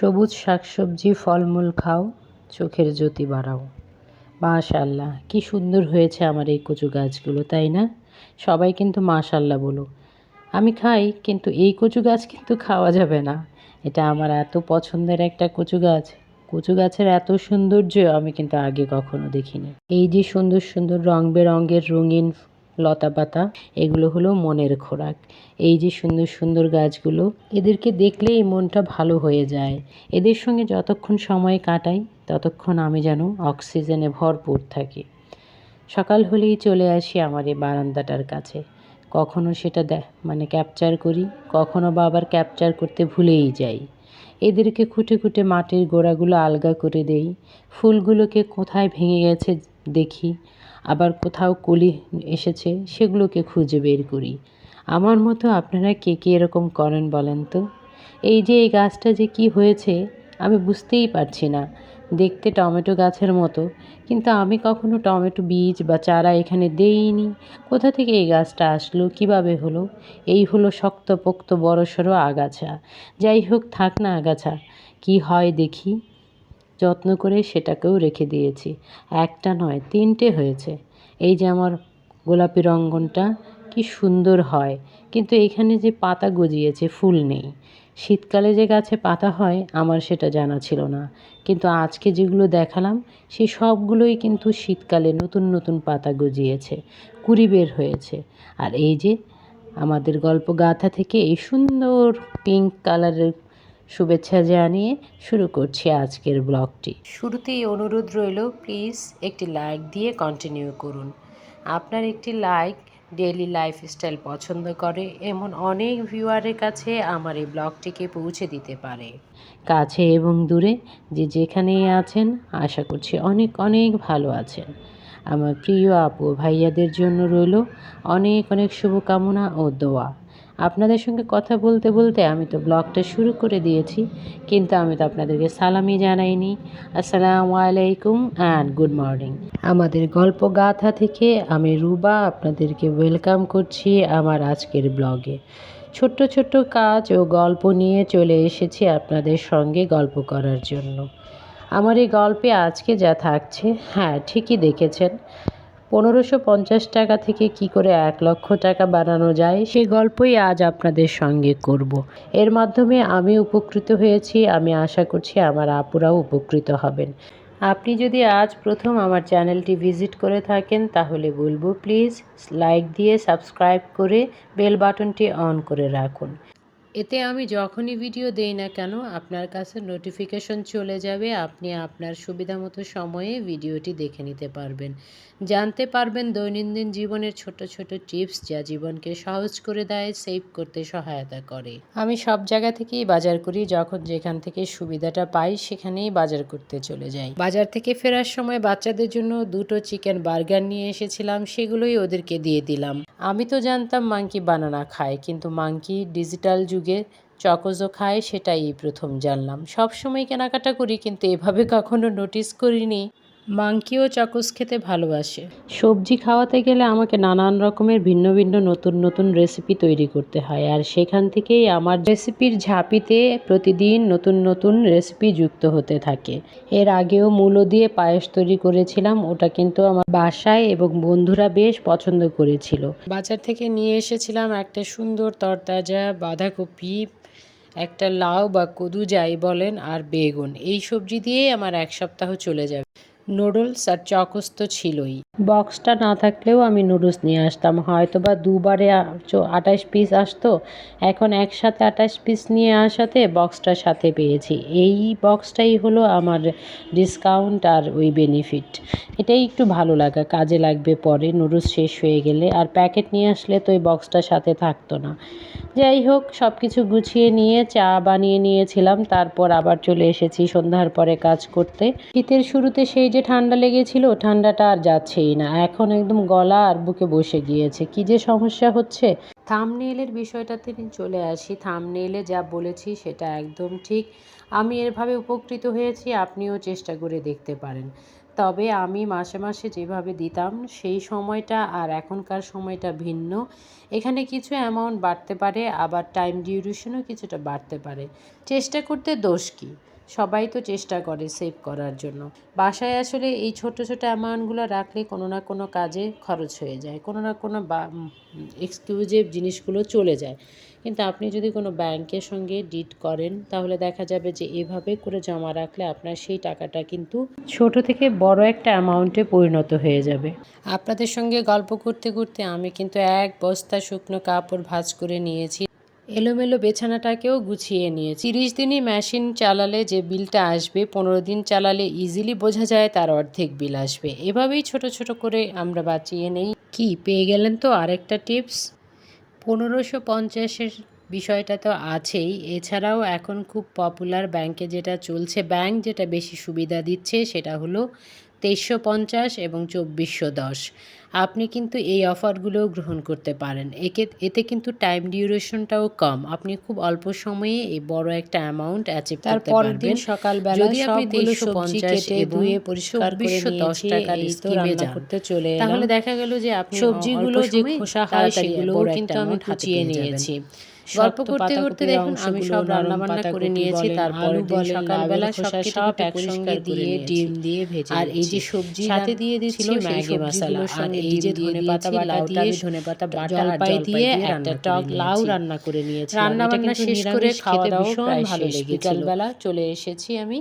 সবুজ শাকসবজি, ফলমূল খাও, চোখের জ্যোতি বাড়াও। মাশাল্লাহ, কি সুন্দর হয়েছে আমার এই কচু গাছগুলো, তাই না? সবাই কিন্তু মাশাল্লাহ বলো। আমি খাই, কিন্তু এই কচু গাছ কিন্তু খাওয়া যাবে না। এটা আমার এত পছন্দের একটা কচু গাছ। কচু গাছের এত সৌন্দর্য আমি কিন্তু আগে কখনো দেখিনি। এই যে সুন্দর সুন্দর রং বেরঙের রঙিন লতা পাতা, এগুলো হলো মনের খোরাক। এই যে সুন্দর সুন্দর গাছগুলো, এদেরকে দেখলেই মনটা ভালো হয়ে যায়। এদের সঙ্গে যতক্ষণ সময় কাটাই, ততক্ষণ আমি যেন অক্সিজেনে ভরপুর থাকি। সকাল হলেই চলে আসি আমার এই বারান্দাটার কাছে। কখনো সেটা দেখ মানে ক্যাপচার করি, কখনো বা আবার ক্যাপচার করতে ভুলেই যাই। এদেরকে খুঁটে খুঁটে মাটির গোড়াগুলো আলগা করে দেই। ফুলগুলোকে কোথায় ভেঙে গেছে দেখি। আবার কোথাও কলি এসেছে, সেগুলোকে খুঁজে বের করি। আমার মতো আপনারা কে কে এরকম করেন বলেন তো? এই যে এই গাছটা যে কি হয়েছে, আমি বুঝতেই পারছি না। দেখতে টমেটো গাছের মতো, কিন্তু আমি কখনো টমেটো বীজ বা চারা এখানে দেইনি। কোথা থেকে এই গাছটা আসলো, কীভাবে হলো? এই হলো শক্তপোক্ত বড়সড় আগাছা। যাই হোক, থাক না আগাছা। কি হয় দেখি। যত্ন করে সেটাকেও রেখে দিয়েছি। একটা নয়, তিনটে হয়েছে। এই যে আমার গোলাপি রঙ্গনটা, কি সুন্দর হয়। কিন্তু এখানে যে পাতা গজিয়েছে, ফুল নেই। শীতকালে যে গাছে পাতা হয়, আমার সেটা জানা ছিল না। কিন্তু আজকে যেগুলো দেখালাম, সেই সবগুলোই কিন্তু শীতকালে নতুন নতুন পাতা গজিয়েছে, কুড়ি বের হয়েছে। আর এই যে আমাদের গল্প গাথা থেকে এই সুন্দর পিঙ্ক কালারের শুভেচ্ছা জানিয়ে শুরু করছি আজকের ব্লগটি। শুরুতেই অনুরোধ রইল প্লিজ একটি লাইক দিয়ে কন্টিনিউ করুন। আপনার একটি লাইক ডেইলি লাইফস্টাইল পছন্দ করে এমন অনেক ভিউয়ারের কাছে আমার এই ব্লগটিকে পৌঁছে দিতে পারে। কাছে এবং দূরে যে যেখানেই আছেন আশা করছি অনেক অনেক ভালো আছেন। আমার প্রিয় আপু ভাইয়াদের জন্য রইল অনেক অনেক শুভকামনা ও দোয়া। আপনাদের সঙ্গে কথা বলতে বলতে আমি তো ব্লগটা শুরু করে দিয়েছি, কিন্তু আমি তো আপনাদেরকে সালামি জানাইনি। আসসালামু আলাইকুম অ্যান্ড গুড মর্নিং আমাদের গল্প গাথা থেকে আমি রুবা আপনাদেরকে ওয়েলকাম করছি আমার আজকের ব্লগে। ছোট্ট ছোট্ট কাজ ও গল্প নিয়ে চলে এসেছি আপনাদের সঙ্গে গল্প করার জন্য। আমার এই গল্পে আজকে যা থাকছে হ্যাঁ ঠিকই দেখেছেন। পনেরোশো পঞ্চাশ টাকা থেকে কি করে এক লক্ষ টাকা বানানো যায় সে গল্পই আজ আপনাদের সঙ্গে করব। এর মাধ্যমে আমি উপকৃত হয়েছি, আমি আশা করছি আমার আপুরাও উপকৃত হবেন আপনি যদি আজ প্রথম আমার চ্যানেলটি ভিজিট করে থাকেন, তাহলে বলব প্লিজ লাইক দিয়ে সাবস্ক্রাইব করে বেল বাটনটি অন করে রাখুন এতে আমি যখনই ভিডিও দেই না কেন, আপনার কাছে নোটিফিকেশন চলে যাবে, আপনি আপনার সুবিধা মতো সময়ে ভিডিওটি দেখে নিতে পারবেন। জানতে পারবেন দৈনন্দিন জীবনের ছোট ছোট টিপস যা জীবনকে সহজ করে দেয় সেভ করতে সহায়তা করে। আমি সব জায়গা থেকেই বাজার করি, যখন যেখান থেকে সুবিধাটা পাই, সেখানেই বাজার করতে চলে যাই। বাজার থেকে ফেরার সময় বাচ্চাদের জন্য দুটো চিকেন বার্গার নিয়ে এসেছিলাম, সেগুলোই ওদেরকে দিয়ে দিলাম। আমি তো জানতাম মাংকি বানানা খায়, কিন্তু মাংকি ডিজিটাল যুগে চকোজও খায় সেটাই প্রথম জানলাম। সব সময় কেনাকাটা করি, কিন্তু এভাবে কখনো নোটিস করিনি। মাংকিও চকোস খেতে ভালোবাসে। সবজি খাওয়াতে গেলে আমাকে নানান রকমের ভিন্ন ভিন্ন নতুন নতুন রেসিপি তৈরি করতে হয় আর সেখান থেকেই আমার রেসিপির ঝাঁপিতে প্রতিদিন নতুন নতুন রেসিপি যুক্ত হতে থাকে। এর আগেও মূলো দিয়ে পায়েস তৈরি করেছিলাম ওটা কিন্তু আমার বাসায় এবং বন্ধুরা বেশ পছন্দ করেছিল। বাজার থেকে নিয়ে এসেছিলাম একটা সুন্দর তরতাজা বাঁধাকপি একটা লাউ বা কদু যাই বলেন আর বেগুন। এই সবজি দিয়েই আমার এক সপ্তাহ চলে যাবে। নুডলস আর চকোস তো ছিলই। বক্সটা না থাকলেও আমি নুডলস নিয়ে আসতাম। হয়তো বা দুবারে আঠাশ পিস আসতো। এখন একসাথে আঠাশ পিস নিয়ে আসাতে বক্সটার সাথে পেয়েছি। এই বক্সটাই হলো আমার ডিসকাউন্ট আর ওই বেনিফিট এটাই একটু ভালো লাগা, কাজে লাগবে পরে। নুডলস শেষ হয়ে গেলে আর প্যাকেট নিয়ে আসলে তো ওই বক্সটার সাথে থাকতো না। যাই হোক সব কিছু গুছিয়ে নিয়ে চা বানিয়ে নিয়েছিলাম, তারপর আবার চলে এসেছি সন্ধ্যার পরে কাজ করতে। শীতের শুরুতে সেই যে ঠান্ডা লেগেছিল, ঠান্ডাটা আর যাচ্ছেই না। এখন একদম গলা আর বুকে বসে গিয়েছে। কি যে সমস্যা হচ্ছে? থামনেইলের বিষয়টাতে চলে আসি। থামনেইলে যা বলেছি সেটা একদম ঠিক। আমি এরভাবে উপকৃত হয়েছি, আপনিও চেষ্টা করে দেখতে পারেন। তবে আমি মাসে মাসে যেভাবে দিতাম, সেই সময়টা আর এখনকার সময়টা ভিন্ন। এখানে কিছু অ্যামাউন্ট বাড়তে পারে, আবার টাইম ডিউরেশনও কিছুটা বাড়তে পারে। চেষ্টা করতে দোষ কী? সবাই তো চেষ্টা করে সেভ করার জন্য। বাসায় আসলে এই ছোট ছোট অ্যামাউন্টগুলো রাখলে কোনো না কোনো কাজে খরচ হয়ে যায়, কোনো না কোনো বা এক্সক্লুসিভ জিনিসগুলো চলে যায়। কিন্তু আপনি যদি কোনো ব্যাংকের সঙ্গে ডিট করেন, তাহলে দেখা যাবে যে এভাবে করে জমা রাখলে আপনার সেই টাকাটা কিন্তু ছোট থেকে বড় একটা অ্যামাউন্টে পরিণত হয়ে যাবে। আপনাদের সঙ্গে গল্প করতে করতে আমি কিন্তু এক বস্তা শুকনো কাপড় ভাঁজ করে নিয়েছি। এলোমেলো বেছানাটাকেও গুছিয়ে নিয়ে। তিরিশ দিনই মেশিন চালালে যে বিলটা আসবে, পনেরো দিন চালালে ইজিলি বোঝা যায় তার অর্ধেক বিল আসবে। এভাবেই ছোট ছোট করে আমরা বাঁচিয়ে নেই। কি, পেয়ে গেলেন তো আরেকটা টিপস? পনেরোশো পঞ্চাশের বিষয়টা তো আছেই। এছাড়াও এখন খুব পপুলার ব্যাংকে যেটা চলছে ব্যাংক যেটা বেশি সুবিধা দিচ্ছে সেটা হলো তেইশশো পঞ্চাশ এবং চব্বিশশো দশ। আপনি কিন্তু এই অফারগুলোও গ্রহণ করতে পারেন। একে এতে কিন্তু টাইম ডিউরেশনটাও কম। আপনি খুব অল্প সময়ে এই বড় একটা অ্যামাউন্ট অ্যাচিভ করতে পারবেন দিন সকালবেলা যদি আপনি সবগুলো তেইশশো সবজি পঞ্চাশ কেটে এবং ধুয়ে পরিষ্কার করে চব্বিশশো দশ নিয়েছি, টাকার এই স্কিমে যান করতে চলে। তাহলে দেখা গেল যে আপনি সবজিগুলো যে খোসা হয় সেগুলোও কিন্তু আমি কুচিয়ে নিয়েছি। গল্প করতে করতে দেখুন আমি সব রান্না বান্না করে নিয়েছি তারপর দিন সকালবেলা সব একসঙ্গে দিয়ে ডিম দিয়ে ভেজে আর এই যে সবজি সাথে দিয়ে দিচ্ছি ম্যাগি মশলা। আর এই যে ধনে পাতা বাটা দিয়ে ধনে পাতা বাটা আর জলপাই দিয়ে একটা টক লাউ রান্না করে নিয়েছি রান্না বান্না শেষ করে খাওয়া খেতে দাওয়া ভীষণ ভালো। লেগেছিল। বিকালবেলা চলে এসেছি আমি।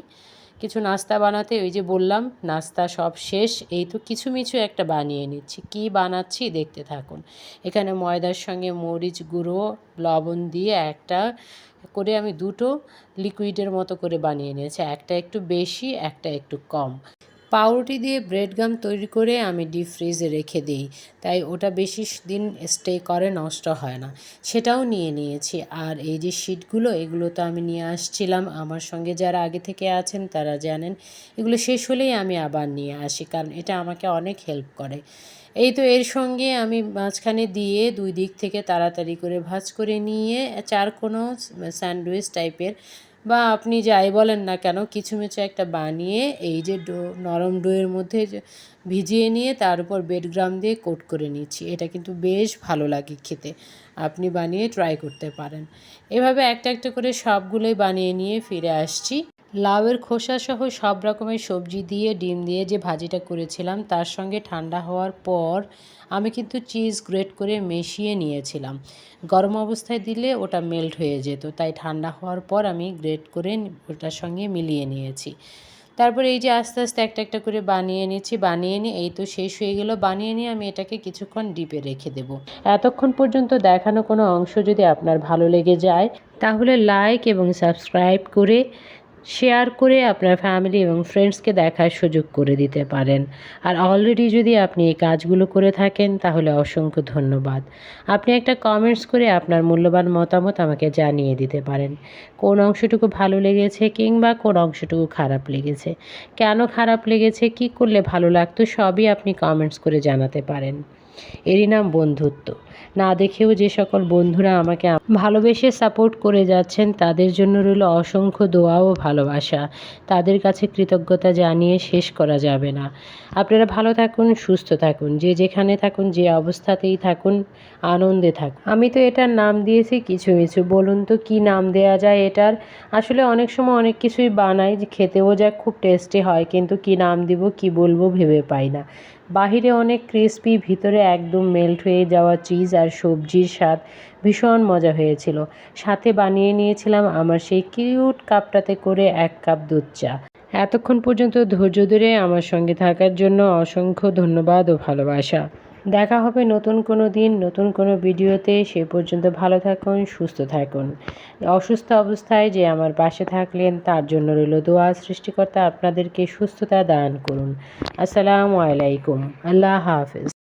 কিছু নাস্তা বানাতে, ওই যে বললাম, নাস্তা সব শেষ। এই তো কিছু মিছু একটা বানিয়ে নিচ্ছি। কি বানাচ্ছি দেখতে থাকুন। এখানে ময়দার সঙ্গে মরিচ গুঁড়ো, লবণ দিয়ে একটা করে আমি দুটো লিকুইডের মতো করে বানিয়ে নিয়েছি। একটা একটু বেশি, একটা একটু কম। পাউরুটি দিয়ে ব্রেড গাম তৈরি করে আমি ডিপ ফ্রিজে রেখে দিই। তাই ওটা বেশি দিন স্টে করে নষ্ট হয় না। সেটাও নিয়ে নিয়েছি। আর এই যে শিটগুলো, এগুলো তো আমি নিয়ে আসছিলাম। আমার সঙ্গে যারা আগে থেকে আছেন তারা জানেন। এগুলো শেষ হলেই আমি আবার নিয়ে আসি, কারণ এটা আমাকে অনেক হেল্প করে। এই তো এর সঙ্গে আমি মাঝখানে দিয়ে দুই দিক থেকে তাড়াতাড়ি করে ভাজ করে নিয়ে চার কোনো স্যান্ডউইচ টাইপের বা আপনি যাই বলেন না কেন কিছু মিছু একটা বানিয়ে এই যে ডো, নরম ডোয়ের মধ্যে ভিজিয়ে নিয়ে তার উপর বেডগ্রাম দিয়ে কোট করে নিচ্ছি। এটা কিন্তু বেশ ভালো লাগে খেতে। আপনি বানিয়ে ট্রাই করতে পারেন। এভাবে একটা একটা করে সবগুলোই বানিয়ে নিয়ে ফিরে আসছি। লাউয়ের খোসা সহ সব রকমের সবজি দিয়ে, ডিম দিয়ে যে ভাজিটা করেছিলাম, তার সঙ্গে ঠান্ডা হওয়ার পর আমি কিন্তু চিজ গ্রেট করে মিশিয়ে নিয়েছিলাম। গরম অবস্থায় দিলে ওটা মেল্ট হয়ে যেত, তাই ঠান্ডা হওয়ার পর আমি গ্রেট করে ওটার সঙ্গে মিলিয়ে নিয়েছি। তারপরে এই যে আস্তে আস্তে একটা একটা করে বানিয়ে নিচ্ছি, বানিয়ে নিয়ে এই তো শেষ হয়ে গেল, বানিয়ে নিয়ে আমি এটাকে কিছুক্ষণ ডিপে রেখে দেব। এতক্ষণ পর্যন্ত দেখানো কোনো অংশ যদি আপনার ভালো লেগে যায়, তাহলে লাইক এবং সাবস্ক্রাইব করে শেয়ার করে আপনার ফ্যামিলি এবং ফ্রেন্ডসকে দেখার সুযোগ করে দিতে পারেন। আর অলরেডি যদি আপনি এই কাজগুলো করে থাকেন, তাহলে অসংখ্য ধন্যবাদ। আপনি একটা কমেন্টস করে আপনার মূল্যবান মতামত আমাকে জানিয়ে দিতে পারেন। কোন অংশটুকু ভালো লেগেছে কিংবা কোন অংশটুকু খারাপ লেগেছে? কেন খারাপ লেগেছে, কি করলে ভালো লাগতো, সবই আপনি কমেন্টস করে জানাতে পারেন। এরই নাম বন্ধুত্ব। না দেখেও যে সকল বন্ধুরা আমাকে ভালোবেসে সাপোর্ট করে যাচ্ছেন, তাদের জন্য রইল অসংখ্য দোয়া ও ভালোবাসা। তাদের কাছে কৃতজ্ঞতা জানিয়ে শেষ করা যাবে না। আপনারা ভালো থাকুন, সুস্থ থাকুন, যে যেখানে থাকুন, যে অবস্থাতেই থাকুন, আনন্দে থাকুন। আমি তো এটার নাম দিয়েছি, কিছু কিছু। বলুন তো, কি নাম দেয়া যায় এটার? আসলে অনেক সময় অনেক কিছুই বানাই খেতেও যা খুব টেস্টি হয়, কিন্তু কি নাম দিব, কি বলব ভেবে পাই না। বাহিরে অনেক ক্রিস্পি ভিতরে একদম মেল্ট হয়ে যাওয়া চিজ আর সবজির স্বাদ ভীষণ মজা হয়েছিল। সাথে বানিয়ে নিয়েছিলাম আমার সেই কিউট কাপটাতে করে এক কাপ দুধ চা। এতক্ষণ পর্যন্ত ধৈর্য ধরে আমার সঙ্গে থাকার জন্য অসংখ্য ধন্যবাদ ও ভালোবাসা। দেখা হবে নতুন কোনো দিন, নতুন কোনো ভিডিওতে। সে পর্যন্ত ভালো থাকুন, সুস্থ থাকুন। অসুস্থ অবস্থায় যে আমার পাশে থাকলেন, তার জন্য রইল দোয়া সৃষ্টিকর্তা আপনাদেরকে সুস্থতা দান করুন। আসসালামু আলাইকুম। আল্লাহ হাফেজ।